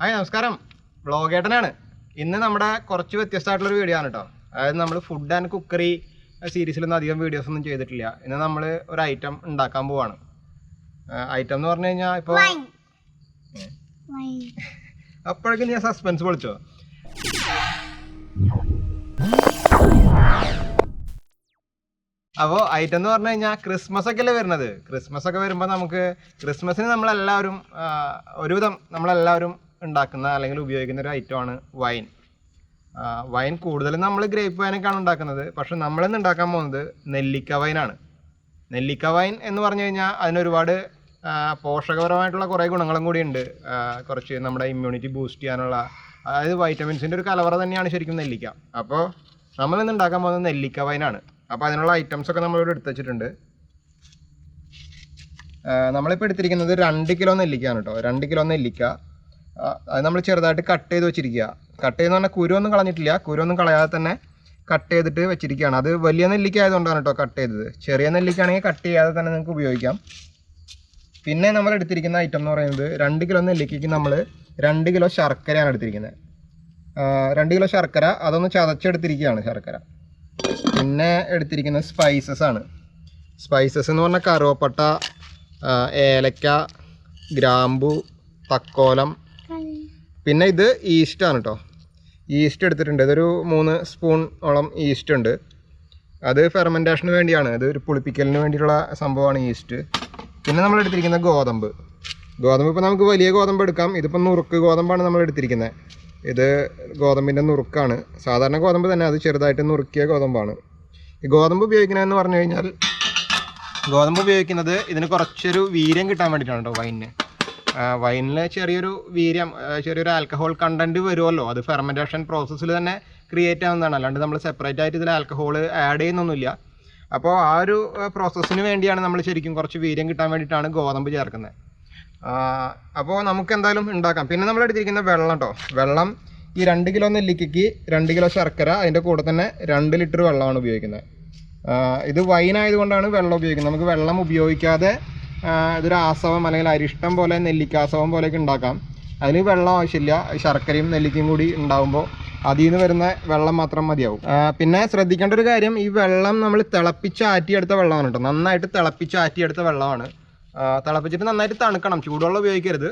Hi നമസ്കാരം. വ്ളോഗേട്ടനാണ്. ഇന്ന് നമ്മുടെ കുറച്ച് വ്യത്യസ്തമായിട്ടുള്ളൊരു വീഡിയോ ആണ് കേട്ടോ അതായത് നമ്മൾ ഫുഡ് ആൻഡ് കുക്കറി സീരീസിലൊന്നും അധികം വീഡിയോസ് ഒന്നും ചെയ്തിട്ടില്ല. ഇന്ന് നമ്മൾ ഒരു ഐറ്റം ഉണ്ടാക്കാൻ പോവാണ്. ഐറ്റം എന്ന് പറഞ്ഞു കഴിഞ്ഞാൽ ഇപ്പോൾ. അപ്പോഴേക്കും ഞാൻ സസ്പെൻസ് പൊളിച്ചോ. അപ്പോൾ ഐറ്റം എന്ന് പറഞ്ഞു കഴിഞ്ഞാൽ ക്രിസ്മസ് ഒക്കെ അല്ലേ വരുന്നത്. ക്രിസ്മസ് ഒക്കെ വരുമ്പോൾ നമുക്ക് ക്രിസ്മസിന് നമ്മളെല്ലാവരും ഒരുവിധം നമ്മളെല്ലാവരും ഉണ്ടാക്കുന്ന അല്ലെങ്കിൽ ഉപയോഗിക്കുന്ന ഒരു ഐറ്റമാണ് വൈൻ വൈൻ കൂടുതലും നമ്മൾ ഗ്രേപ്പ് വൈനൊക്കെയാണ് ഉണ്ടാക്കുന്നത്. പക്ഷെ നമ്മളിന്ന് ഉണ്ടാക്കാൻ പോകുന്നത് നെല്ലിക്ക വൈനാണ് നെല്ലിക്ക വൈൻ എന്ന് പറഞ്ഞു കഴിഞ്ഞാൽ അതിനൊരുപാട് പോഷകപരമായിട്ടുള്ള കുറേ ഗുണങ്ങളും കൂടി ഉണ്ട്. കുറച്ച് നമ്മുടെ ഇമ്മ്യൂണിറ്റി ബൂസ്റ്റ് ചെയ്യാനുള്ള അതായത് വൈറ്റമിൻസിന്റെ ഒരു കലവറ തന്നെയാണ് ശരിക്കും നെല്ലിക്ക. അപ്പോൾ നമ്മൾ ഇന്ന് ഉണ്ടാക്കാൻ പോകുന്നത് നെല്ലിക്ക വൈനാണ് അപ്പോൾ അതിനുള്ള ഐറ്റംസ് ഒക്കെ നമ്മളിവിടെ എടുത്ത് വെച്ചിട്ടുണ്ട്. നമ്മളിപ്പോൾ എടുത്തിരിക്കുന്നത് രണ്ട് കിലോ നെല്ലിക്കയാണ് കേട്ടോ. രണ്ട് കിലോ നെല്ലിക്ക അത് നമ്മൾ ചെറുതായിട്ട് കട്ട് ചെയ്ത് വെച്ചിരിക്കുക കട്ട് ചെയ്തെന്ന് പറഞ്ഞാൽ കുരുവൊന്നും കളഞ്ഞിട്ടില്ല. കുരുവൊന്നും കളയാതെ തന്നെ കട്ട് ചെയ്തിട്ട് വെച്ചിരിക്കുകയാണ് അത് വലിയ നെല്ലിക്ക ആയതുകൊണ്ടാണ് കേട്ടോ കട്ട് ചെയ്തത്. ചെറിയ നെല്ലിക്കാണെങ്കിൽ കട്ട് ചെയ്യാതെ തന്നെ നിങ്ങൾക്ക് ഉപയോഗിക്കാം. പിന്നെ നമ്മൾ എടുത്തിരിക്കുന്ന ഐറ്റം എന്ന് പറയുന്നത് രണ്ട് കിലോ നെല്ലിക്കയ്ക്ക് നമ്മൾ രണ്ട് കിലോ ശർക്കരയാണ് എടുത്തിരിക്കുന്നത്. രണ്ട് കിലോ ശർക്കര അതൊന്ന് ചതച്ചെടുത്തിരിക്കുകയാണ് ശർക്കര. പിന്നെ എടുത്തിരിക്കുന്നത് സ്പൈസസ് ആണ്. സ്പൈസസ് എന്ന് പറഞ്ഞാൽ കറുവപ്പട്ട ഏലക്ക ഗ്രാമ്പു തക്കോലം പിന്നെ ഇത് ഈസ്റ്റ് ആണ് കേട്ടോ ഈസ്റ്റ് എടുത്തിട്ടുണ്ട്. ഇതൊരു മൂന്ന് സ്പൂൺ ഓളം ഈസ്റ്റ് ഉണ്ട്. അത് ഫെർമെന്റേഷന് വേണ്ടിയാണ്. ഇത് ഒരു പുളിപ്പിക്കലിന് വേണ്ടിയിട്ടുള്ള സംഭവമാണ് ഈസ്റ്റ് പിന്നെ നമ്മൾ എടുത്തിരിക്കുന്ന ഗോതമ്പ്. ഗോതമ്പ് ഇപ്പോൾ നമുക്ക് വലിയ ഗോതമ്പ് എടുക്കാം. ഇതിപ്പോൾ നുറുക്ക് ഗോതമ്പാണ് നമ്മൾ എടുത്തിരിക്കുന്നത്. ഇത് ഗോതമ്പിന്റെ നുറുക്കാണ്. സാധാരണ ഗോതമ്പ് തന്നെ. അത് ചെറുതായിട്ട് നുറുക്കിയ ഗോതമ്പാണ്. ഈ ഗോതമ്പ് ഉപയോഗിക്കുന്നതെന്ന് പറഞ്ഞു കഴിഞ്ഞാൽ ഗോതമ്പ് ഉപയോഗിക്കുന്നത് ഇതിന് കുറച്ചൊരു വീര്യം കിട്ടാൻ വേണ്ടിയിട്ടാണ് കേട്ടോ വൈനിന്. വൈനിൽ ചെറിയൊരു വീര്യം ചെറിയൊരു ആൽക്കഹോൾ കണ്ടന്റ് വരുമല്ലോ അത് ഫെർമെന്റേഷൻ പ്രോസസ്സിൽ തന്നെ ക്രിയേറ്റ് ആവുന്നതാണ്. അല്ലാണ്ട് നമ്മൾ സെപ്പറേറ്റ് ആയിട്ട് ഇതിൽ ആൽക്കഹോൾ ആഡ് ചെയ്യുന്നൊന്നുമില്ല. അപ്പോൾ ആ ഒരു പ്രോസസ്സിന് വേണ്ടിയാണ് നമ്മൾ ശരിക്കും കുറച്ച് വീര്യം കിട്ടാൻ വേണ്ടിയിട്ടാണ് ഗോതമ്പ് ചേർക്കുന്നത്. അപ്പോൾ നമുക്ക് എന്തായാലും ഉണ്ടാക്കാം. പിന്നെ നമ്മൾ എടുത്തിരിക്കുന്ന വെള്ളം കേട്ടോ വെള്ളം ഈ രണ്ട് കിലോ നെല്ലിക്കയ്ക്ക് രണ്ട് കിലോ ശർക്കര അതിന്റെ കൂടെ തന്നെ രണ്ട് ലിറ്റർ വെള്ളമാണ് ഉപയോഗിക്കുന്നത്. ഇത് വൈൻ ആയതുകൊണ്ടാണ് വെള്ളം ഉപയോഗിക്കുന്നത്. നമുക്ക് വെള്ളം ഉപയോഗിക്കാതെ ഇതൊരു ആസവം അല്ലെങ്കിൽ അരിഷ്ടം പോലെ നെല്ലിക്ക ആസവം പോലെയൊക്കെ ഉണ്ടാക്കാം. അതിന് വെള്ളം ആവശ്യമില്ല. ശർക്കരയും നെല്ലിക്കയും കൂടി ഉണ്ടാകുമ്പോൾ അതിൽ നിന്ന് വരുന്ന വെള്ളം മാത്രം മതിയാവും. പിന്നെ ശ്രദ്ധിക്കേണ്ട ഒരു കാര്യം ഈ വെള്ളം നമ്മൾ തിളപ്പിച്ച് ആറ്റിയെടുത്ത വെള്ളമാണ് കേട്ടോ. നന്നായിട്ട് തിളപ്പിച്ച് ആറ്റിയെടുത്ത വെള്ളമാണ്. തിളപ്പിച്ചിട്ട് നന്നായിട്ട് തണുക്കണം. ചൂടുവെള്ളം ഉപയോഗിക്കരുത്.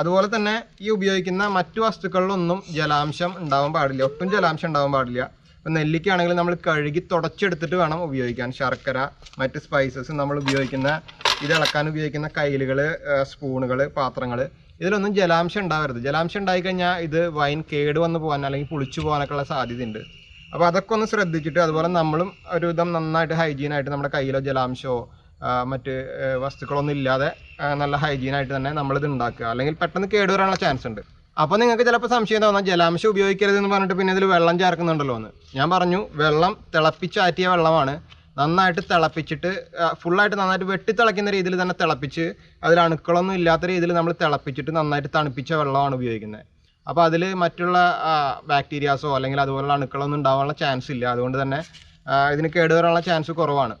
അതുപോലെ തന്നെ ഈ ഉപയോഗിക്കുന്ന മറ്റു വസ്തുക്കളിലൊന്നും ജലാംശം ഉണ്ടാവാൻ പാടില്ല. ഒട്ടും ജലാംശം ഉണ്ടാവാൻ പാടില്ല. ഇപ്പം നെല്ലിക്കാണെങ്കിൽ നമ്മൾ കഴുകി തുടച്ചെടുത്തിട്ട് വേണം ഉപയോഗിക്കാൻ. ശർക്കര മറ്റ് സ്പൈസസ് നമ്മൾ ഉപയോഗിക്കുന്ന ഇത് ഇളക്കാൻ ഉപയോഗിക്കുന്ന കയ്യിലുകൾ സ്പൂണുകൾ പാത്രങ്ങൾ ഇതിലൊന്നും ജലാംശം ഉണ്ടാവരുത്. ജലാംശം ഉണ്ടായിക്കഴിഞ്ഞാൽ ഇത് വൈൻ കേട് വന്ന് പോകാൻ അല്ലെങ്കിൽ പുളിച്ചു പോകാനൊക്കെ ഉള്ള സാധ്യതയുണ്ട്. അപ്പോൾ അതൊക്കെ ഒന്ന് ശ്രദ്ധിച്ചിട്ട് അതുപോലെ നമ്മളും ഒരുവിധം നന്നായിട്ട് ഹൈജീനായിട്ട് നമ്മുടെ കയ്യിലോ ജലാംശമോ മറ്റ് വസ്തുക്കളൊന്നും ഇല്ലാതെ നല്ല ഹൈജീനായിട്ട് തന്നെ നമ്മളിത് ഉണ്ടാക്കുക. അല്ലെങ്കിൽ പെട്ടെന്ന് കേടുവരാനുള്ള ചാൻസ് ഉണ്ട്. അപ്പോൾ നിങ്ങൾക്ക് ചിലപ്പോൾ സംശയം തോന്നാം ജലാംശം ഉപയോഗിക്കരുത് എന്ന് പറഞ്ഞിട്ട് പിന്നെ ഇതിൽ വെള്ളം ചേർക്കുന്നുണ്ടല്ലോ എന്ന്. ഞാൻ പറഞ്ഞു വെള്ളം തിളപ്പിച്ചാറ്റിയ വെള്ളമാണ്. നന്നായിട്ട് തിളപ്പിച്ചിട്ട് ഫുള്ളായിട്ട് നന്നായിട്ട് വെട്ടി തിളയ്ക്കുന്ന രീതിയിൽ തന്നെ തിളപ്പിച്ച് അതിൽ അണുക്കളൊന്നും ഇല്ലാത്ത രീതിയിൽ നമ്മൾ തിളപ്പിച്ചിട്ട് നന്നായിട്ട് തണുപ്പിച്ച വെള്ളമാണ് ഉപയോഗിക്കുന്നത്. അപ്പോൾ അതിൽ മറ്റുള്ള ബാക്ടീരിയാസോ അല്ലെങ്കിൽ അതുപോലുള്ള അണുക്കളൊന്നും ഉണ്ടാവാനുള്ള ചാൻസ് ഇല്ല. അതുകൊണ്ട് തന്നെ ഇതിന് കേടുവരാനുള്ള ചാൻസ് കുറവാണ്.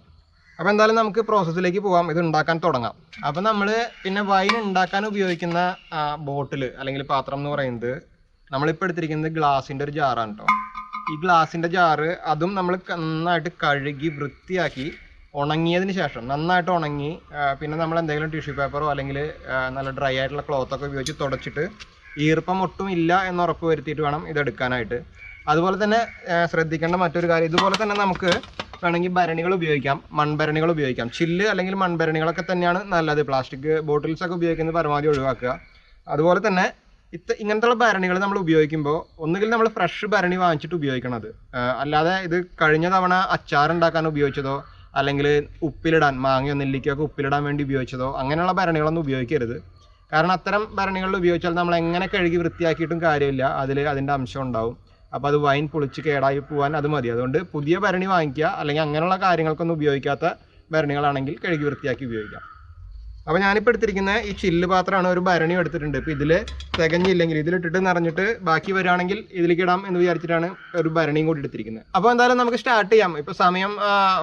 അപ്പോൾ എന്തായാലും നമുക്ക് പ്രോസസ്സിലേക്ക് പോകാം ഇത് ഉണ്ടാക്കാൻ തുടങ്ങാം. അപ്പോൾ നമ്മൾ പിന്നെ വൈൻ ഉണ്ടാക്കാൻ ഉപയോഗിക്കുന്ന ബോട്ടിൽ അല്ലെങ്കിൽ പാത്രം എന്ന് പറയുന്നത് നമ്മളിപ്പോൾ എടുത്തിരിക്കുന്നത് ഗ്ലാസിന്റെ ഒരു ജാറാണ് കേട്ടോ ഈ ഗ്ലാസിന്റെ ജാറ് അതും നമ്മൾ നന്നായിട്ട് കഴുകി വൃത്തിയാക്കി ഉണങ്ങിയതിന് ശേഷം നന്നായിട്ട് ഉണങ്ങി പിന്നെ നമ്മൾ എന്തെങ്കിലും ടിഷ്യൂ പേപ്പറോ അല്ലെങ്കിൽ നല്ല ഡ്രൈ ആയിട്ടുള്ള ക്ലോത്തൊക്കെ ഉപയോഗിച്ച് തുടച്ചിട്ട് ഈർപ്പം ഒട്ടും ഇല്ല എന്ന് ഉറപ്പ് വരുത്തിയിട്ട് വേണം ഇത് എടുക്കാനായിട്ട് അതുപോലെ തന്നെ ശ്രദ്ധിക്കേണ്ട മറ്റൊരു കാര്യം ഇതുപോലെ തന്നെ നമുക്ക് വേണമെങ്കിൽ ഭരണികൾ ഉപയോഗിക്കാം മൺഭരണികൾ ഉപയോഗിക്കാം. ചില്ല് അല്ലെങ്കിൽ മൺഭരണികളൊക്കെ തന്നെയാണ് നല്ലത്. പ്ലാസ്റ്റിക് ബോട്ടിൽസ് ഒക്കെ ഉപയോഗിക്കുന്നത് പരമാവധി ഒഴിവാക്കുക. അതുപോലെ തന്നെ ഇത്ത ഇങ്ങനത്തുള്ള ഭരണികൾ നമ്മൾ ഉപയോഗിക്കുമ്പോൾ ഒന്നുകിൽ നമ്മൾ ഫ്രഷ് ഭരണി വാങ്ങിച്ചിട്ട് അത് അല്ലാതെ ഇത് കഴിഞ്ഞ തവണ അച്ചാർ ഉണ്ടാക്കാൻ ഉപയോഗിച്ചതോ അല്ലെങ്കിൽ ഉപ്പിലിടാൻ മാങ്ങയോ നെല്ലിക്കയൊക്കെ ഉപ്പിലിടാൻ വേണ്ടി ഉപയോഗിച്ചതോ അങ്ങനെയുള്ള ഭരണികളൊന്നും ഉപയോഗിക്കരുത്. കാരണം അത്തരം ഭരണികളിൽ ഉപയോഗിച്ചാൽ നമ്മൾ എങ്ങനെ കഴുകി വൃത്തിയാക്കിയിട്ടും കാര്യമില്ല. അതിൽ അതിന്റെ അംശം ഉണ്ടാവും. അപ്പോൾ അത് വൈൻ പൊളിച്ച് കേടായി പോകാൻ അത് മതി. അതുകൊണ്ട് പുതിയ ഭരണി വാങ്ങിക്കുക അല്ലെങ്കിൽ അങ്ങനെയുള്ള കാര്യങ്ങൾക്കൊന്നും ഉപയോഗിക്കാത്ത ഭരണികളാണെങ്കിൽ കഴുകി വൃത്തിയാക്കി ഉപയോഗിക്കാം. അപ്പോൾ ഞാനിപ്പോൾ എടുത്തിരിക്കുന്ന ഈ ചില്ല് പാത്രമാണ് ഒരു ഭരണി എടുത്തിട്ടുണ്ട്. ഇപ്പോൾ ഇതിൽ തികഞ്ഞില്ലെങ്കിൽ ഇതിലിട്ടിട്ട് നിറഞ്ഞിട്ട് ബാക്കി വരികയാണെങ്കിൽ ഇതിലേക്ക് ഇടാം എന്ന് വിചാരിച്ചിട്ടാണ് ഒരു ഭരണിയും കൂടി എടുത്തിരിക്കുന്നത്. അപ്പോൾ എന്തായാലും നമുക്ക് സ്റ്റാർട്ട് ചെയ്യാം. ഇപ്പോൾ സമയം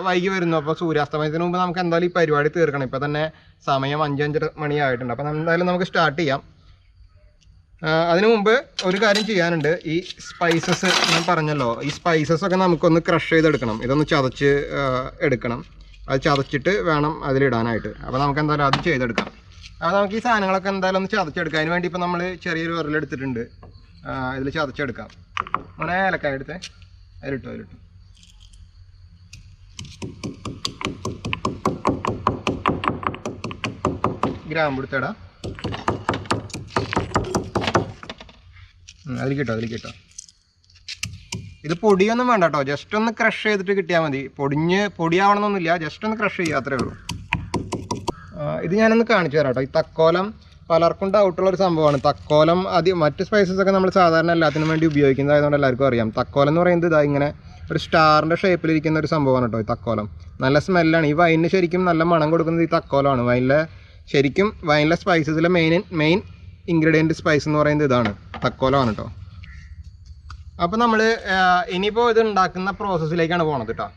വൈകി വരുന്നു. അപ്പോൾ സൂര്യാസ്തമയത്തിന് മുമ്പ് നമുക്ക് എന്തായാലും ഈ പരിപാടി തീർക്കണം. ഇപ്പോൾ തന്നെ സമയം അഞ്ചഞ്ചര മണിയായിട്ടുണ്ട്. അപ്പോൾ എന്തായാലും നമുക്ക് സ്റ്റാർട്ട് ചെയ്യാം. അതിനു മുമ്പ് ഒരു കാര്യം ചെയ്യാനുണ്ട്. ഈ സ്പൈസസ് ഞാൻ പറഞ്ഞല്ലോ ഈ സ്പൈസസ് ഒക്കെ നമുക്കൊന്ന് ക്രഷ് ചെയ്തെടുക്കണം. ഇതൊന്ന് ചതച്ച് എടുക്കണം. അത് ചതച്ചിട്ട് വേണം അതിലിടാനായിട്ട്. അപ്പോൾ നമുക്ക് എന്തായാലും അത് ചെയ്തെടുക്കാം. അപ്പോൾ നമുക്ക് ഈ സാധനങ്ങളൊക്കെ എന്തായാലും ഒന്ന് ചതച്ചെടുക്കാം. അതിന് വേണ്ടി ഇപ്പോൾ നമ്മൾ ചെറിയൊരു വിരലെടുത്തിട്ടുണ്ട് ഇതിൽ ചതച്ചെടുക്കാം. അങ്ങനെ ഏലക്കായ എടുത്തേ. അതിലിട്ടോ അതിലിട്ടോ. ഗ്രാമ്പ് എടുത്തേടാ. അതിൽ കിട്ടോ അതിൽ കിട്ടോ. ഇത് പൊടിയൊന്നും വേണ്ട കേട്ടോ ജസ്റ്റ് ഒന്ന് ക്രഷ് ചെയ്തിട്ട് കിട്ടിയാൽ മതി. പൊടിഞ്ഞ് പൊടിയാവണമെന്നൊന്നുമില്ല ജസ്റ്റ് ഒന്ന് ക്രഷ് ചെയ്യുക അത്രേ ഉള്ളൂ. ഇത് ഞാനൊന്ന് കാണിച്ചു തരാം കേട്ടോ ഈ തക്കോലം പലർക്കും ഡൗട്ടുള്ള ഒരു സംഭവമാണ്. തക്കോലം അതി മറ്റ് സ്പൈസസ് ഒക്കെ നമ്മൾ സാധാരണ എല്ലാത്തിനും വേണ്ടി ഉപയോഗിക്കുന്നതായതുകൊണ്ട് എല്ലാവർക്കും അറിയാം. തക്കോലം എന്ന് പറയുന്നത് ഇതാ ഇങ്ങനെ ഒരു സ്റ്റാറിന്റെ ഷേപ്പിലിരിക്കുന്ന ഒരു സംഭവമാണ് കേട്ടോ ഈ തക്കോലം. നല്ല സ്മെല്ലാണ് ഈ വൈനിന് ശരിക്കും നല്ല മണം കൊടുക്കുന്നത് ഈ തക്കോലമാണ് വൈനിലെ ശരിക്കും വൈനിലെ സ്പൈസസിലെ മെയിൻ മെയിൻ ഇൻഗ്രീഡിയന്റ് സ്പൈസ് എന്ന് പറയുന്നത് ഇതാണ്. തക്കോലമാണ് കേട്ടോ അപ്പോൾ നമ്മൾ ഇനിയിപ്പോൾ ഇത് ഉണ്ടാക്കുന്ന പ്രോസസ്സിലേക്കാണ് പോണത് കേട്ടോ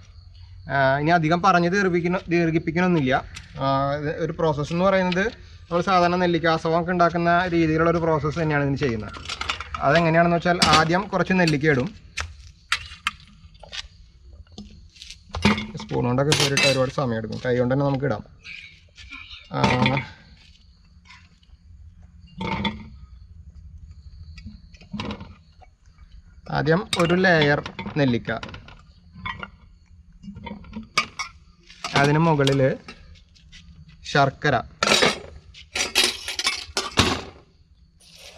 ഇനി അധികം പറഞ്ഞ് ദീർഘിപ്പിക്കണ ദീർഘിപ്പിക്കണമൊന്നുമില്ല ഒരു പ്രോസസ്സ് എന്ന് പറയുന്നത് നമ്മൾ സാധാരണ നെല്ലിക്ക അസവമൊക്കെ ഉണ്ടാക്കുന്ന രീതിയിലുള്ള ഒരു പ്രോസസ്സ് തന്നെയാണ് ഇതിന് ചെയ്യുന്നത്. അതെങ്ങനെയാണെന്ന് വെച്ചാൽ ആദ്യം കുറച്ച് നെല്ലിക്ക ഇടും. സ്പൂൺ കൊണ്ടൊക്കെ കയറിയിട്ട് ഒരുപാട് സമയം എടുക്കും. കൈ കൊണ്ട് തന്നെ നമുക്ക് ഇടാം. ആദ്യം ഒരു ലെയർ നെല്ലിക്ക. അതിന് മുകളിൽ ശർക്കര.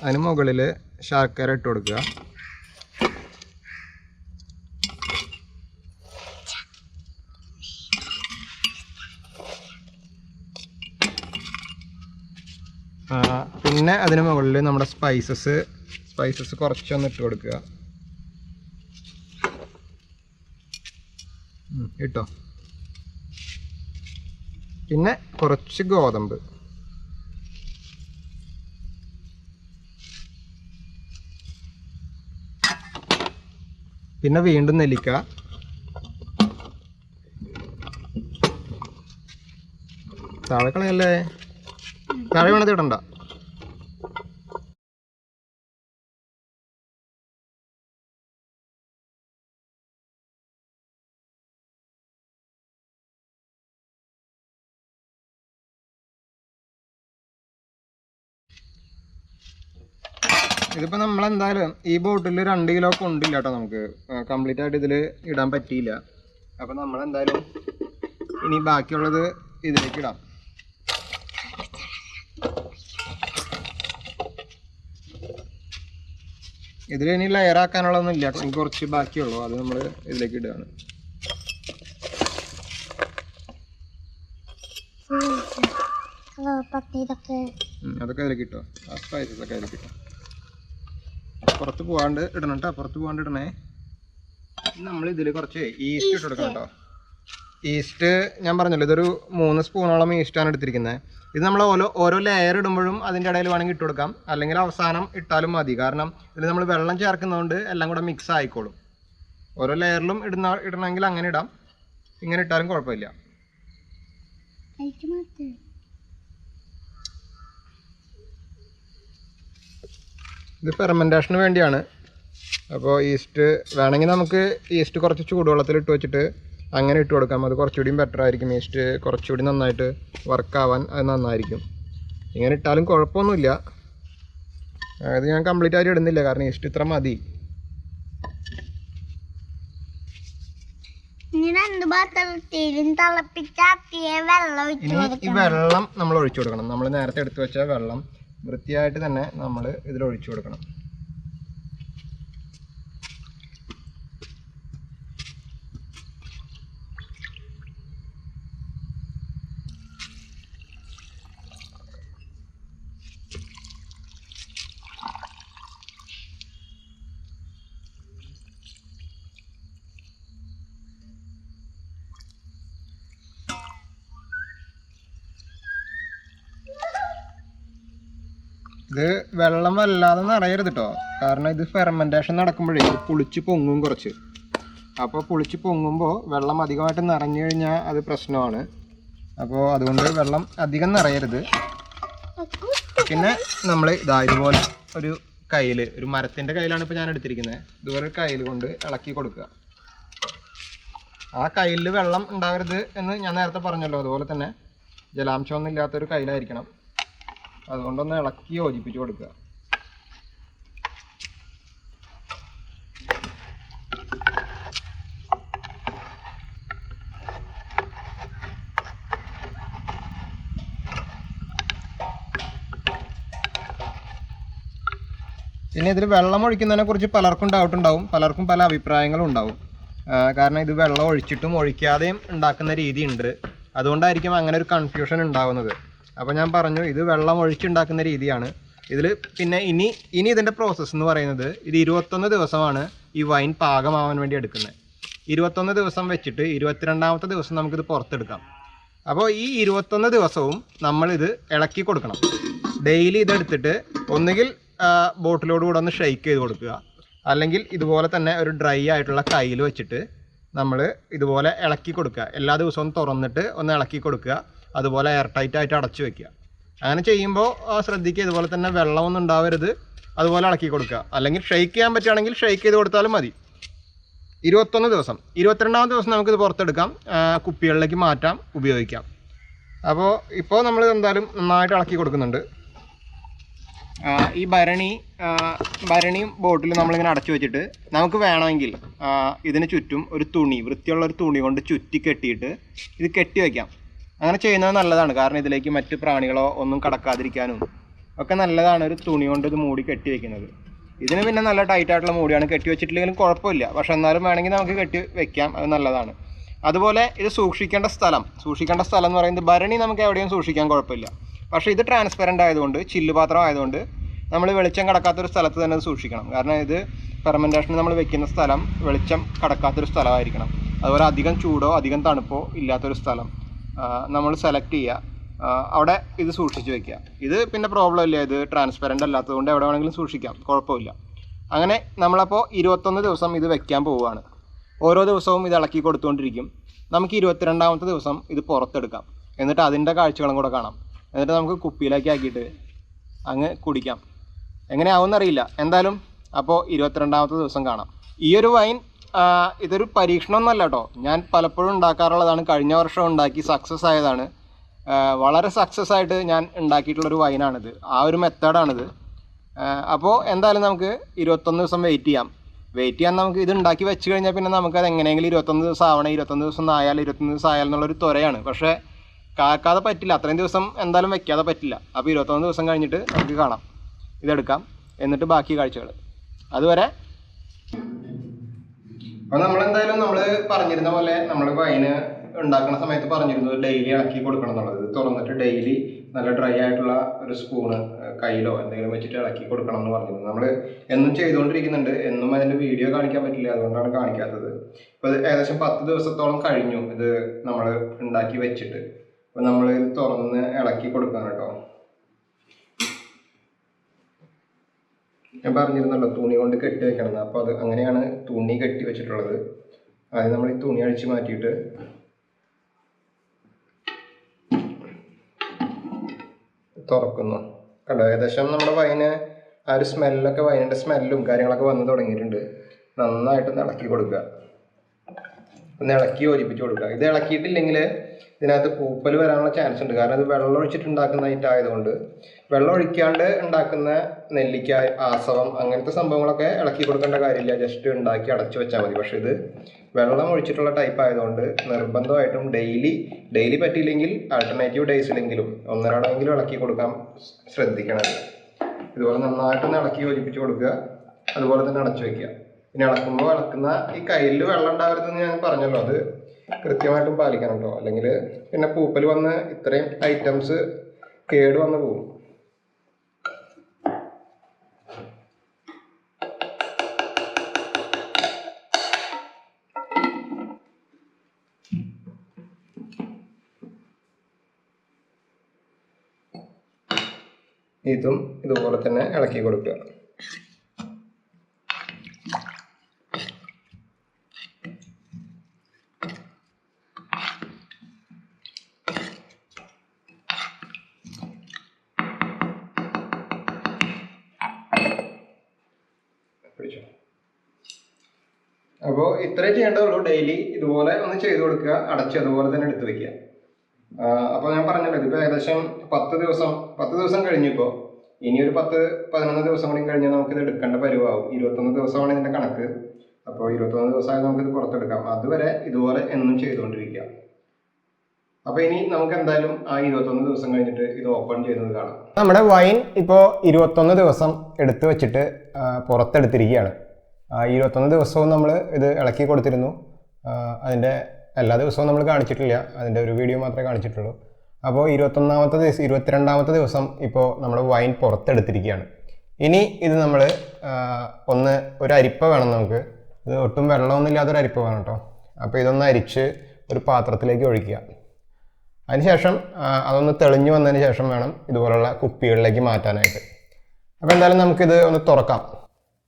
അതിന് മുകളിൽ ശർക്കര ഇട്ട് കൊടുക്കുക. പിന്നെ അതിന് മുകളിൽ നമ്മുടെ സ്പൈസസ് സ്പൈസസ് കുറച്ചൊന്ന് ഇട്ട് കൊടുക്കുക. ഉം, ഇട്ടോ പിന്നെ കുറച്ച് ഗോതമ്പ്. പിന്നെ വീണ്ടും നെല്ലിക്ക. താഴെ കളയല്ലേ? താഴെ വേണത് ഇടണ്ട. ഇതിപ്പോൾ നമ്മൾ എന്തായാലും ഈ ബോട്ടിൽ രണ്ട് കിലോ കൊണ്ടില്ല കേട്ടോ നമുക്ക് കംപ്ലീറ്റ് ആയിട്ട് ഇതിൽ ഇടാൻ പറ്റിയില്ല അപ്പോൾ നമ്മൾ എന്തായാലും ഇനി ബാക്കിയുള്ളത് ഇതിലേക്ക് ഇടാം ഇതിൽ ഇനി ലെയർ ആക്കാനുള്ളതൊന്നും ഇല്ല കുറച്ച് ബാക്കിയുള്ളൂ അത് നമ്മൾ ഇതിലേക്ക് ഇടുകയാണ് അതൊക്കെ അതിലേക്ക് ഇട്ടോ ആ സ്പൈസസ് ഒക്കെ അതിലേക്ക് ഇട്ടോ പുറത്ത് പോവാണ്ട് ഇടണം കേട്ടോ പുറത്ത് പോവാണ്ട് ഇടണേ. നമ്മൾ ഇതിൽ കുറച്ച് ഈസ്റ്റ് ഇട്ട് കൊടുക്കണം കേട്ടോ ഈസ്റ്റ് ഞാൻ പറഞ്ഞല്ലോ ഇതൊരു മൂന്ന് സ്പൂണോളം ഈസ്റ്റാണ് എടുത്തിരിക്കുന്നത് ഇത് നമ്മൾ ഓരോ ഓരോ ലെയർ ഇടുമ്പോഴും അതിന്റെ ഇടയിൽ വേണമെങ്കിൽ ഇട്ട് കൊടുക്കാം. അല്ലെങ്കിൽ അവസാനം ഇട്ടാലും മതി. കാരണം ഇതിൽ നമ്മൾ വെള്ളം ചേർക്കുന്നതുകൊണ്ട് എല്ലാം കൂടെ മിക്സ് ആയിക്കോളും. ഓരോ ലെയറിലും ഇടുന്ന ഇടണമെങ്കിൽ അങ്ങനെ ഇടാം. ഇങ്ങനെ ഇട്ടാലും കുഴപ്പമില്ല കഴിച്ചു മാത്രം ഇത് ഫെർമെന്റേഷന് വേണ്ടിയാണ്. അപ്പോൾ ഈസ്റ്റ് വേണമെങ്കിൽ നമുക്ക് ഈസ്റ്റ് കുറച്ച് ചൂടുവെള്ളത്തിൽ ഇട്ട് വെച്ചിട്ട് അങ്ങനെ ഇട്ട് കൊടുക്കാം. അത് കുറച്ചുകൂടിയും ബെറ്റർ ആയിരിക്കും. ഈസ്റ്റ് കുറച്ചുകൂടി നന്നായിട്ട് വർക്കാവാൻ അത് നന്നായിരിക്കും. ഇങ്ങനെ ഇട്ടാലും കുഴപ്പമൊന്നുമില്ല. അത് ഞാൻ കംപ്ലീറ്റ് ആയിട്ട് ഇടുന്നില്ല. കാരണം ഈസ്റ്റ് ഇത്ര മതി. ഈ വെള്ളം നമ്മൾ ഒഴിച്ചു കൊടുക്കണം. നമ്മൾ നേരത്തെ എടുത്തു വെച്ച വെള്ളം വൃത്തിയായിട്ട് തന്നെ നമ്മൾ ഇതിൽ ഒഴിച്ചു കൊടുക്കണം. ഇത് വെള്ളം വല്ലാതെ നിറയരുത് കേട്ടോ കാരണം ഇത് ഫെർമെന്റേഷൻ നടക്കുമ്പോഴേ പുളിച്ച് പൊങ്ങും കുറച്ച്. അപ്പോൾ പുളിച്ച് പൊങ്ങുമ്പോൾ വെള്ളം അധികമായിട്ട് നിറഞ്ഞു കഴിഞ്ഞാൽ അത് പ്രശ്നമാണ്. അപ്പോൾ അതുകൊണ്ട് വെള്ളം അധികം നിറയരുത്. പിന്നെ നമ്മൾ ഇതാ ഇതുപോലെ ഒരു കയ്യിൽ ഒരു മരത്തിന്റെ കയ്യിലാണ് ഇപ്പോൾ ഞാൻ എടുത്തിരിക്കുന്നത് ഇതുപോലെ കയ്യിൽ കൊണ്ട് ഇളക്കി കൊടുക്കുക. ആ കയ്യിൽ വെള്ളം ഉണ്ടാകരുത് എന്ന് ഞാൻ നേരത്തെ പറഞ്ഞല്ലോ. അതുപോലെ തന്നെ ജലാംശമൊന്നും ഇല്ലാത്തൊരു കയ്യിലായിരിക്കണം. അതുകൊണ്ടൊന്ന് ഇളക്കി യോജിപ്പിച്ച് കൊടുക്കുക. പിന്നെ ഇതിൽ വെള്ളം ഒഴിക്കുന്നതിനെ കുറിച്ച് പലർക്കും ഡൗട്ട് ഉണ്ടാവും. പലർക്കും പല അഭിപ്രായങ്ങളും ഉണ്ടാവും. കാരണം ഇത് വെള്ളം ഒഴിച്ചിട്ടും ഒഴിക്കാതെയും ഉണ്ടാക്കുന്ന രീതി ഉണ്ട് അതുകൊണ്ടായിരിക്കും അങ്ങനെ ഒരു കൺഫ്യൂഷൻ ഉണ്ടാവുന്നത്. അപ്പോൾ ഞാൻ പറഞ്ഞു ഇത് വെള്ളം ഒഴിച്ചുണ്ടാക്കുന്ന രീതിയാണ്. ഇതിൽ പിന്നെ ഇനി ഇനി ഇതിന്റെ പ്രോസസ്സ് എന്ന് പറയുന്നത് ഇത് ഇരുപത്തൊന്ന് ദിവസമാണ് ഈ വൈൻ പാകമാവാൻ വേണ്ടി എടുക്കുന്നത്. ഇരുപത്തൊന്ന് ദിവസം വെച്ചിട്ട് ഇരുപത്തിരണ്ടാമത്തെ ദിവസം നമുക്കിത് പുറത്തെടുക്കാം. അപ്പോൾ ഈ ഇരുപത്തൊന്ന് ദിവസവും നമ്മളിത് ഇളക്കി കൊടുക്കണം. ഡെയിലി ഇതെടുത്തിട്ട് ഒന്നുകിൽ ബോട്ടിലോട് കൂടെ ഒന്ന് ഷെയ്ക്ക് ചെയ്ത് കൊടുക്കുക. അല്ലെങ്കിൽ ഇതുപോലെ തന്നെ ഒരു ഡ്രൈ ആയിട്ടുള്ള കയ്യിൽ വെച്ചിട്ട് നമ്മൾ ഇതുപോലെ ഇളക്കി കൊടുക്കുക. എല്ലാ ദിവസവും തുറന്നിട്ട് ഒന്ന് ഇളക്കി കൊടുക്കുക. അതുപോലെ എയർ ടൈറ്റ് ആയിട്ട് അടച്ചു വെക്കുക. അങ്ങനെ ചെയ്യുമ്പോൾ ശ്രദ്ധിക്കുക ഇതുപോലെ തന്നെ വെള്ളമൊന്നും ഉണ്ടാവരുത്. അതുപോലെ ഇളക്കി കൊടുക്കുക. അല്ലെങ്കിൽ ഷെയ്ക്ക് ചെയ്യാൻ പറ്റുകയാണെങ്കിൽ ഷെയ്ക്ക് ചെയ്ത് കൊടുത്താലും മതി. ഇരുപത്തൊന്ന് ദിവസം. ഇരുപത്തിരണ്ടാമത്തെ ദിവസം നമുക്കിത് പുറത്തെടുക്കാം. കുപ്പികളിലേക്ക് മാറ്റാം ഉപയോഗിക്കാം. അപ്പോൾ ഇപ്പോൾ നമ്മൾ എന്തായാലും നന്നായിട്ട് ഇളക്കി കൊടുക്കുന്നുണ്ട്. ഈ ഭരണി ഭരണിയും ബോട്ടിലും നമ്മളിങ്ങനെ അടച്ചു വെച്ചിട്ട് നമുക്ക് വേണമെങ്കിൽ ഇതിന് ചുറ്റും ഒരു തുണി വൃത്തിയുള്ള ഒരു തുണി കൊണ്ട് ചുറ്റി കെട്ടിയിട്ട് ഇത് കെട്ടി വയ്ക്കാം അങ്ങനെ ചെയ്യുന്നത് നല്ലതാണ്. കാരണം ഇതിലേക്ക് മറ്റ് പ്രാണികളോ ഒന്നും കടക്കാതിരിക്കാനും ഒക്കെ നല്ലതാണ് ഒരു തുണി കൊണ്ട് ഇത് മൂടി കെട്ടി വെക്കുന്നത്. ഇതിന് പിന്നെ നല്ല ടൈറ്റ് ആയിട്ടുള്ള മൂടിയാണ്. കെട്ടി വെച്ചിട്ടില്ലെങ്കിലും കുഴപ്പമില്ല. പക്ഷെ എന്നാലും വേണമെങ്കിൽ നമുക്ക് കെട്ടി വെക്കാം. അത് നല്ലതാണ്. അതുപോലെ ഇത് സൂക്ഷിക്കേണ്ട സ്ഥലം. സൂക്ഷിക്കേണ്ട സ്ഥലം എന്ന് പറയുന്നത് ഭരണി നമുക്ക് എവിടെയും സൂക്ഷിക്കാൻ കുഴപ്പമില്ല. പക്ഷേ ഇത് ട്രാൻസ്പെറന്റ് ആയതുകൊണ്ട് ചില്ല് പാത്രം ആയതുകൊണ്ട് നമ്മൾ വെളിച്ചം കടക്കാത്തൊരു സ്ഥലത്ത് തന്നെ സൂക്ഷിക്കണം. കാരണം ഇത് ഫെർമെന്റേഷന് നമ്മൾ വെക്കുന്ന സ്ഥലം വെളിച്ചം കടക്കാത്തൊരു സ്ഥലമായിരിക്കണം. അതുപോലെ അധികം ചൂടോ അധികം തണുപ്പോ ഇല്ലാത്തൊരു സ്ഥലം. നമ്മൾ സെലക്ട് ചെയ്യുക അവിടെ ഇത് സൂക്ഷിച്ച് വെക്കുക ഇത് പിന്നെ പ്രോബ്ലം ഇല്ല ഇത് ട്രാൻസ്പെറന്റ് അല്ലാത്തതുകൊണ്ട് എവിടെ വേണമെങ്കിലും സൂക്ഷിക്കാം കുഴപ്പമില്ല. അങ്ങനെ നമ്മളപ്പോൾ ഇരുപത്തൊന്ന് ദിവസം ഇത് വെക്കാൻ പോവുകയാണ്. ഓരോ ദിവസവും ഇത് ഇളക്കി കൊടുത്തുകൊണ്ടിരിക്കും. നമുക്ക് ഇരുപത്തിരണ്ടാമത്തെ ദിവസം ഇത് പുറത്തെടുക്കാം. എന്നിട്ട് അതിന്റെ കാഴ്ചകളും കൂടെ കാണാം. എന്നിട്ട് നമുക്ക് കുപ്പിയിലേക്ക് ആക്കിയിട്ട് അങ്ങ് കുടിക്കാം. എങ്ങനെയാവുമെന്നറിയില്ല. എന്തായാലും അപ്പോൾ ഇരുപത്തിരണ്ടാമത്തെ ദിവസം കാണാം. ഈ ഒരു വൈൻ ഇതൊരു പരീക്ഷണമൊന്നുമല്ല കേട്ടോ. ഞാൻ പലപ്പോഴും ഉണ്ടാക്കാറുള്ളതാണ്. കഴിഞ്ഞ വർഷം ഉണ്ടാക്കി സക്സസ് ആയതാണ്. വളരെ സക്സസ് ആയിട്ട് ഞാൻ ഉണ്ടാക്കിയിട്ടുള്ളൊരു വൈനാണിത് ആ ഒരു മെത്തേഡാണിത് അപ്പോൾ എന്തായാലും നമുക്ക് ഇരുപത്തൊന്ന് ദിവസം വെയിറ്റ് ചെയ്യാം. വെയിറ്റ് ചെയ്യാൻ നമുക്ക് ഇത് ഉണ്ടാക്കി വെച്ച് കഴിഞ്ഞാൽ പിന്നെ നമുക്കത് എങ്ങനെയെങ്കിലും ഇരുപത്തൊന്ന് ദിവസം ആവണം. ഇരുപത്തൊന്ന് ദിവസം ആയാലും ഇരുപത്തൊന്ന് ദിവസം ആയാലും എന്നുള്ളൊരു ത്വരയാണ്. പക്ഷേ കാക്കാതെ പറ്റില്ല. അത്രയും ദിവസം എന്തായാലും വെക്കാതെ പറ്റില്ല. അപ്പോൾ ഇരുപത്തൊന്ന് ദിവസം കഴിഞ്ഞിട്ട് നമുക്ക് കാണാം. ഇതെടുക്കാം. എന്നിട്ട് ബാക്കി കാഴ്ചകൾ. അതുവരെ അപ്പോൾ നമ്മളെന്തായാലും നമ്മൾ പറഞ്ഞിരുന്ന പോലെ നമ്മൾ വൈന് ഉണ്ടാക്കുന്ന സമയത്ത് പറഞ്ഞിരുന്നത് ഡെയിലി ഇളക്കി കൊടുക്കണം എന്നുള്ളത്. തുറന്നിട്ട് ഡെയിലി നല്ല ഡ്രൈ ആയിട്ടുള്ള ഒരു സ്പൂണ് കയ്യിലോ എന്തെങ്കിലും വെച്ചിട്ട് ഇളക്കി കൊടുക്കണം എന്ന് പറഞ്ഞിരുന്നു നമ്മൾ എന്നും ചെയ്തുകൊണ്ടിരിക്കുന്നുണ്ട്. എന്നും അതിന്റെ വീഡിയോ കാണിക്കാൻ പറ്റില്ല. അതുകൊണ്ടാണ് കാണിക്കാത്തത്. ഇപ്പോൾ ഏകദേശം പത്ത് ദിവസത്തോളം കഴിഞ്ഞു ഇത് നമ്മൾ ഉണ്ടാക്കി വെച്ചിട്ട്. അപ്പോൾ നമ്മൾ ഇത് തുറന്ന് ഇളക്കി കൊടുക്കണം കേട്ടോ ഞാൻ പറഞ്ഞിരുന്നല്ലോ തുണി കൊണ്ട് കെട്ടി വെക്കണം അപ്പോൾ അത് അങ്ങനെയാണ് തുണി കെട്ടി വെച്ചിട്ടുള്ളത്. ആദ്യം നമ്മൾ ഈ തുണി അഴിച്ച് മാറ്റിയിട്ട് തുറക്കുന്നു. കണ്ടോ? ഏകദേശം നമ്മുടെ വൈന് ആ ഒരു സ്മെല്ലൊക്കെ വൈനിന്റെ സ്മെല്ലും കാര്യങ്ങളൊക്കെ വന്ന് തുടങ്ങിയിട്ടുണ്ട്. നന്നായിട്ട് ഇളക്കി കൊടുക്കുക. ഒന്ന് ഇളക്കി യോജിപ്പിച്ച് കൊടുക്കുക. ഇത് ഇളക്കിയിട്ടില്ലെങ്കിൽ ഇതിനകത്ത് പൂപ്പൽ വരാനുള്ള ചാൻസ് ഉണ്ട്. കാരണം ഇത് വെള്ളം ഒഴിച്ചിട്ട് ഉണ്ടാക്കുന്ന ഐറ്റം ആയതുകൊണ്ട് വെള്ളം ഒഴിക്കാണ്ട് ഉണ്ടാക്കുന്ന നെല്ലിക്ക ആസവം അങ്ങനത്തെ സംഭവങ്ങളൊക്കെ ഇളക്കി കൊടുക്കേണ്ട കാര്യമില്ല. ജസ്റ്റ് ഉണ്ടാക്കി അടച്ചു വെച്ചാൽ മതി. പക്ഷെ ഇത് വെള്ളം ഒഴിച്ചിട്ടുള്ള ടൈപ്പ് ആയതുകൊണ്ട് നിർബന്ധമായിട്ടും ഡെയിലി ഡെയിലി പറ്റിയില്ലെങ്കിൽ ആൾട്ടർനേറ്റീവ് ഡേയ്സിലെങ്കിലും ഒന്നരാടെങ്കിലും ഇളക്കി കൊടുക്കാൻ ശ്രദ്ധിക്കണം ഇതുപോലെ നന്നായിട്ടൊന്ന് ഇളക്കി യോജിപ്പിച്ച് കൊടുക്കുക. അതുപോലെ തന്നെ അടച്ചു വെക്കുക. ഇനി ഇളക്കുമ്പോൾ ഇളക്കുന്ന ഈ കയ്യിൽ വെള്ളം ഉണ്ടാകരുതെന്ന് ഞാൻ പറഞ്ഞല്ലോ. അത് കൃത്യമായിട്ടും പാലിക്കണം കേട്ടോ അല്ലെങ്കിൽ പിന്നെ പൂപ്പൽ വന്ന് ഇത്രയും ഐറ്റംസ് കേട് വന്ന് പോകും. ഇതും ഇതുപോലെ തന്നെ ഇളക്കി കൊടുക്കുക. ചെയ്ത് അടച്ച് അതുപോലെ തന്നെ എടുത്ത് വെക്കുക. അപ്പോൾ ഞാൻ പറഞ്ഞല്ലോ ഇതിപ്പോൾ ഏകദേശം പത്ത് ദിവസം പത്ത് ദിവസം കഴിഞ്ഞിപ്പോൾ ഇനി ഒരു പത്ത് പതിനൊന്ന് ദിവസം കൂടി കഴിഞ്ഞാൽ നമുക്കിത് എടുക്കേണ്ട പരിവാവും. ഇരുപത്തൊന്ന് ദിവസമാണ് ഇതിന്റെ കണക്ക്. അപ്പോൾ ഇരുപത്തൊന്ന് ദിവസമായി നമുക്കിത് പുറത്തെടുക്കാം. അതുവരെ ഇതുപോലെ എന്നും ചെയ്തുകൊണ്ടിരിക്കുക. അപ്പോൾ ഇനി നമുക്ക് എന്തായാലും ആ ഇരുപത്തൊന്ന് ദിവസം കഴിഞ്ഞിട്ട് ഇത് ഓപ്പൺ ചെയ്യുന്നത് കാണാം. നമ്മുടെ വൈൻ ഇപ്പോൾ ഇരുപത്തൊന്ന് ദിവസം എടുത്തു വെച്ചിട്ട് പുറത്തെടുത്തിരിക്കുകയാണ്. ഇരുപത്തൊന്ന് ദിവസവും നമ്മൾ ഇത് ഇളക്കി കൊടുത്തിരുന്നു. അതിന്റെ എല്ലാ ദിവസവും നമ്മൾ കാണിച്ചിട്ടില്ല. അതിന്റെ ഒരു വീഡിയോ മാത്രമേ കാണിച്ചിട്ടുള്ളൂ. അപ്പോൾ ഇരുപത്തൊന്നാമത്തെ ദിവസം ഇരുപത്തിരണ്ടാമത്തെ ദിവസം ഇപ്പോൾ നമ്മൾ വൈൻ പുറത്തെടുത്തിരിക്കുകയാണ്. ഇനി ഇത് നമ്മൾ ഒന്ന് ഒരു അരിപ്പ വേണം നമുക്ക്. ഇത് ഒട്ടും വെള്ളമൊന്നും ഇല്ലാത്തൊരു അരിപ്പ വേണം കേട്ടോ. അപ്പോൾ ഇതൊന്ന് അരിച്ച് ഒരു പാത്രത്തിലേക്ക് ഒഴിക്കുക. അതിനുശേഷം അതൊന്ന് തെളിഞ്ഞു വന്നതിന് ശേഷം വേണം ഇതുപോലുള്ള കുപ്പികളിലേക്ക് മാറ്റാനായിട്ട്. അപ്പോൾ എന്തായാലും നമുക്കിത് ഒന്ന് തുറക്കാം.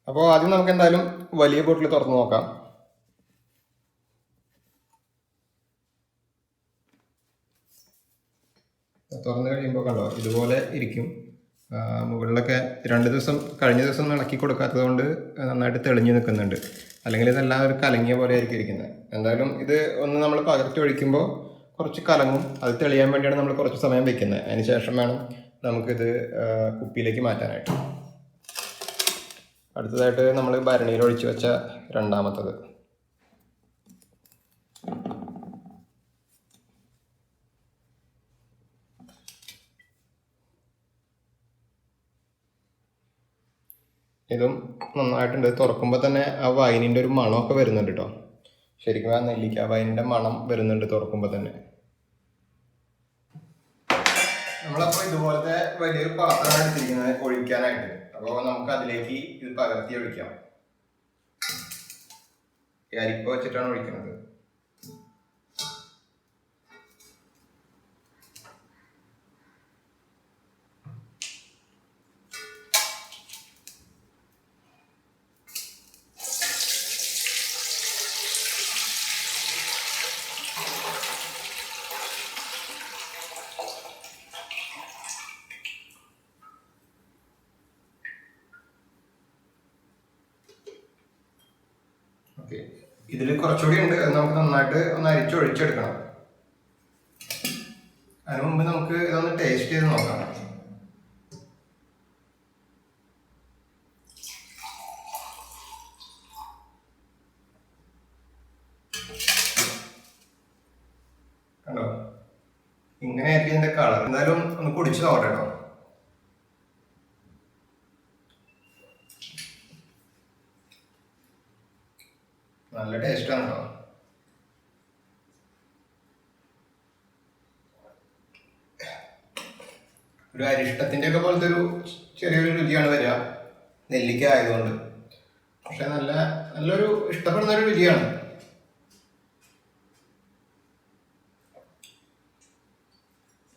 അപ്പോൾ ആദ്യം നമുക്ക് എന്തായാലും വലിയ ബോട്ടിൽ തുറന്ന് നോക്കാം. തുറന്നു കഴിയുമ്പോൾ കണ്ടോ ഇതുപോലെ ഇരിക്കും. മുകളിലൊക്കെ രണ്ട് ദിവസം കഴിഞ്ഞ ദിവസം ഇളക്കി കൊടുക്കാത്തത് കൊണ്ട് നന്നായിട്ട് തെളിഞ്ഞു നിൽക്കുന്നുണ്ട്. അല്ലെങ്കിൽ ഇതെല്ലാം ഒരു കലങ്ങിയ പോലെ ആയിരിക്കും ഇരിക്കുന്നത്. എന്തായാലും ഇത് ഒന്ന് നമ്മൾ പകർത്തി ഒഴിക്കുമ്പോൾ കുറച്ച് കലങ്ങും അത് തെളിയാൻ വേണ്ടിയാണ് നമ്മൾ കുറച്ച് സമയം വെക്കുന്നത്. അതിന് ശേഷം വേണം നമുക്കിത് കുപ്പിയിലേക്ക് മാറ്റാനായിട്ട്. അടുത്തതായിട്ട് നമ്മൾ ഭരണിയിൽ ഒഴിച്ച് വെച്ച രണ്ടാമത്തത്. ഇതും നന്നായിട്ടുണ്ട്. തുറക്കുമ്പോൾ തന്നെ ആ വൈനിന്റെ ഒരു മണമൊക്കെ വരുന്നുണ്ട് കേട്ടോ ശരിക്കും ആ നെല്ലിക്ക വൈനിന്റെ മണം വരുന്നുണ്ട് തുറക്കുമ്പോൾ തന്നെ. നമ്മളപ്പോൾ ഇതുപോലത്തെ വലിയൊരു പാത്രമാണ് എടുത്തിരിക്കുന്നത് ഒഴിക്കാനായിട്ട്. അപ്പോൾ നമുക്ക് അതിലേക്ക് ഇത് പകർത്തി ഒഴിക്കാം. ഈ അരിപ്പ വെച്ചിട്ടാണ് ഒഴിക്കുന്നത്. ഇതിൽ കുറച്ചുകൂടി ഉണ്ട്. അത് നമുക്ക് നന്നായിട്ട് ഒന്ന് അരിച്ചൊഴിച്ചെടുക്കണം അതിന് മുമ്പ് നമുക്ക് ഇതൊന്ന് ടേസ്റ്റ് ചെയ്ത് നോക്കാം. കണ്ടോ? ഇങ്ങനെയായിരിക്കും ഇതിന്റെ കളർ എന്തായാലും ഒന്ന് കുടിച്ചു നോക്കട്ടെ കേട്ടോ നല്ല ടേസ്റ്റ് ആണ് കേട്ടോ ഒരു അരിഷ്ടത്തിന്റെ ഒക്കെ പോലത്തെ ഒരു ചെറിയൊരു രുചിയാണ് വരിക. നെല്ലിക്ക ആയതുകൊണ്ട്. പക്ഷെ നല്ല നല്ലൊരു ഇഷ്ടപ്പെടുന്ന ഒരു രുചിയാണ്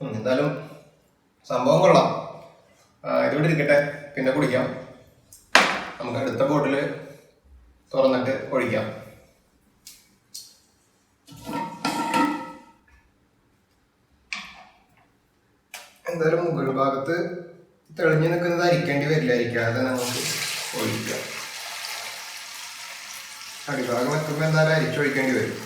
എന്തായാലും സംഭവം കൊള്ളാം. ഇതിവിടെ ഇരിക്കട്ടെ. പിന്നെ കുടിക്കാം. നമുക്ക് അടുത്ത ബോട്ടിൽ തുറന്നിട്ട് ഒഴിക്കാം. എന്തായാലും മുകൾ ഭാഗത്ത് തെളിഞ്ഞു നിൽക്കുന്നത് അരിക്കേണ്ടി വരില്ലായിരിക്കും. അത് നമുക്ക് ഒഴിക്കാം അടിഭാഗം എത്തുമ്പോൾ എന്തായാലും അരിച്ചൊഴിക്കേണ്ടി വരും.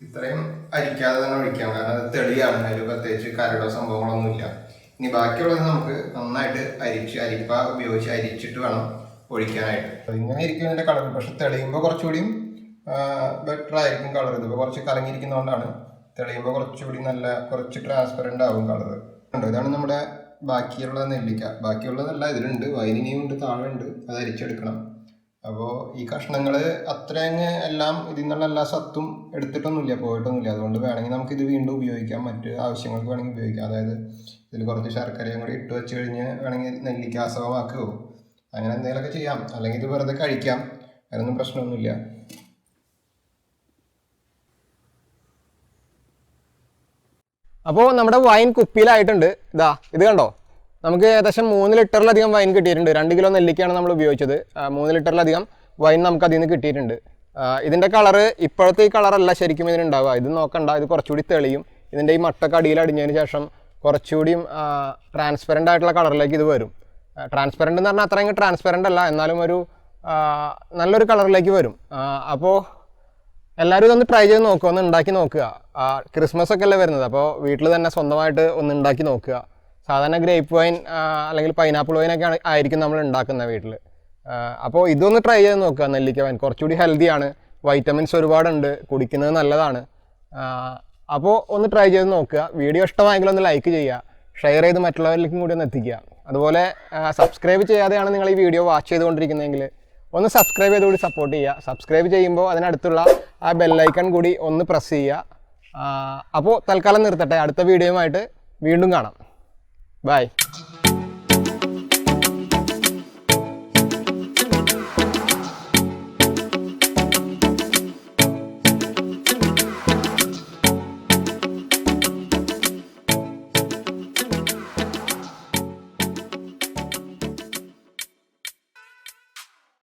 ഇത്രയും അരിക്കാതെ തന്നെ ഒഴിക്കാം. കാരണം അത് തെളിയാണ്. അതിൽ പ്രത്യേകിച്ച് കരടോ സംഭവങ്ങളൊന്നുമില്ല. ഇനി ബാക്കിയുള്ളത് നമുക്ക് നന്നായിട്ട് അരിച്ച് അരിപ്പ ഉപയോഗിച്ച് അരിച്ചിട്ട് വേണം ഒഴിക്കാനായിട്ട്. ഇങ്ങനെ ഇരിക്കും ഇതിന്റെ കളർ പക്ഷെ തെളിയുമ്പോൾ കുറച്ചുകൂടിയും ബെറ്റർ ആയിരിക്കും കളർ ഇതിപ്പോൾ കുറച്ച് കലങ്ങിയിരിക്കുന്നതുകൊണ്ടാണ് തെളിയുമ്പോൾ കുറച്ചുകൂടി നല്ല കുറച്ച് ട്രാൻസ്പെറന്റ് ആവും കളർ ഉണ്ടോ ഇതാണ് നമ്മുടെ ബാക്കിയുള്ള നെല്ലിക്ക. ബാക്കിയുള്ളതല്ല ഇതിലുണ്ട്. വൈനിനിയും ഉണ്ട് താഴെ ഉണ്ട് അത് അരിച്ചെടുക്കണം. അപ്പോൾ ഈ കഷ്ണങ്ങൾ അത്രയങ്ങ് എല്ലാം ഇതിൽ നിന്നുള്ള എല്ലാ സത്തും എടുത്തിട്ടൊന്നുമില്ല പോയിട്ടൊന്നുമില്ല. അതുകൊണ്ട് വേണമെങ്കിൽ നമുക്ക് ഇത് വീണ്ടും ഉപയോഗിക്കാം. മറ്റ് ആവശ്യങ്ങൾക്ക് വേണമെങ്കിൽ ഉപയോഗിക്കാം. അതായത് ഇതിൽ കുറച്ച് ശർക്കരയും കൂടി ഇട്ട് വെച്ച് കഴിഞ്ഞ് വേണമെങ്കിൽ നെല്ലിക്കാസവമാക്കുകയോ അങ്ങനെ എന്തെങ്കിലുമൊക്കെ ചെയ്യാം. അല്ലെങ്കിൽ ഇത് വെറുതെ കഴിക്കാം. അതിനൊന്നും പ്രശ്നമൊന്നുമില്ല. അപ്പോൾ നമ്മുടെ വൈൻ കുപ്പിയിലായിട്ടുണ്ട്. ഇതാ ഇത് കണ്ടോ? നമുക്ക് ഏകദേശം മൂന്ന് ലിറ്ററിലധികം വൈൻ കിട്ടിയിട്ടുണ്ട്. രണ്ട് കിലോ നെല്ലിക്കയാണ് നമ്മൾ ഉപയോഗിച്ചത്. മൂന്ന് ലിറ്ററിലധികം വൈൻ നമുക്ക് അതിൽ നിന്ന് കിട്ടിയിട്ടുണ്ട്. ഇതിന്റെ കളറ് ഇപ്പോഴത്തെ ഈ കളറല്ല ശരിക്കും ഇതിനുണ്ടാവുക ഇത് നോക്കണ്ട ഇത് കുറച്ചുകൂടി തെളിയും. ഇതിന്റെ ഈ മട്ടൊക്കെ അടിയിൽ അടിഞ്ഞതിന് ശേഷം കുറച്ചുകൂടിയും ട്രാൻസ്പെറന്റ് ആയിട്ടുള്ള കളറിലേക്ക് ഇത് വരും. ട്രാൻസ്പെറന്റ് എന്ന് പറഞ്ഞാൽ അത്രയും ട്രാൻസ്പെറന്റ് അല്ല എന്നാലും ഒരു നല്ലൊരു കളറിലേക്ക് വരും. അപ്പോൾ എല്ലാവരും ഇതൊന്ന് ട്രൈ ചെയ്ത് നോക്കുക ഒന്ന് ഉണ്ടാക്കി നോക്കുക. ക്രിസ്മസ് ഒക്കെ അല്ലേ വരുന്നത്? അപ്പോൾ വീട്ടിൽ തന്നെ സ്വന്തമായിട്ട് ഒന്ന് ഉണ്ടാക്കി നോക്കുക. സാധാരണ ഗ്രേപ്പ് വൈൻ അല്ലെങ്കിൽ പൈനാപ്പിൾ വൈൻ ഒക്കെ ആയിരിക്കും നമ്മൾ ഉണ്ടാക്കുന്നത് വീട്ടിൽ അപ്പോൾ ഇതൊന്ന് ട്രൈ ചെയ്ത് നോക്കുക നെല്ലിക്ക വൈൻ കുറച്ചുകൂടി ഹെൽത്തിയാണ് വൈറ്റമിൻസ് ഒരുപാടുണ്ട് കുടിക്കുന്നത് നല്ലതാണ്. അപ്പോൾ ഒന്ന് ട്രൈ ചെയ്ത് നോക്കുക. വീഡിയോ ഇഷ്ടമായെങ്കിൽ ഒന്ന് ലൈക്ക് ചെയ്യുക. ഷെയർ ചെയ്ത് മറ്റുള്ളവരിലേക്കും കൂടി ഒന്ന് എത്തിക്കുക. അതുപോലെ സബ്സ്ക്രൈബ് ചെയ്യാതെയാണ് നിങ്ങൾ ഈ വീഡിയോ വാച്ച് ചെയ്തുകൊണ്ടിരിക്കുന്നതെങ്കിൽ ഒന്ന് സബ്സ്ക്രൈബ് ചെയ്തുകൂടി സപ്പോർട്ട് ചെയ്യുക. സബ്സ്ക്രൈബ് ചെയ്യുമ്പോൾ അതിനടുത്തുള്ള ആ ബെല്ലൈക്കൺ കൂടി ഒന്ന് പ്രസ് ചെയ്യുക. അപ്പോൾ തൽക്കാലം നിർത്തട്ടെ. അടുത്ത വീഡിയോയുമായിട്ട് വീണ്ടും കാണാം. ബൈ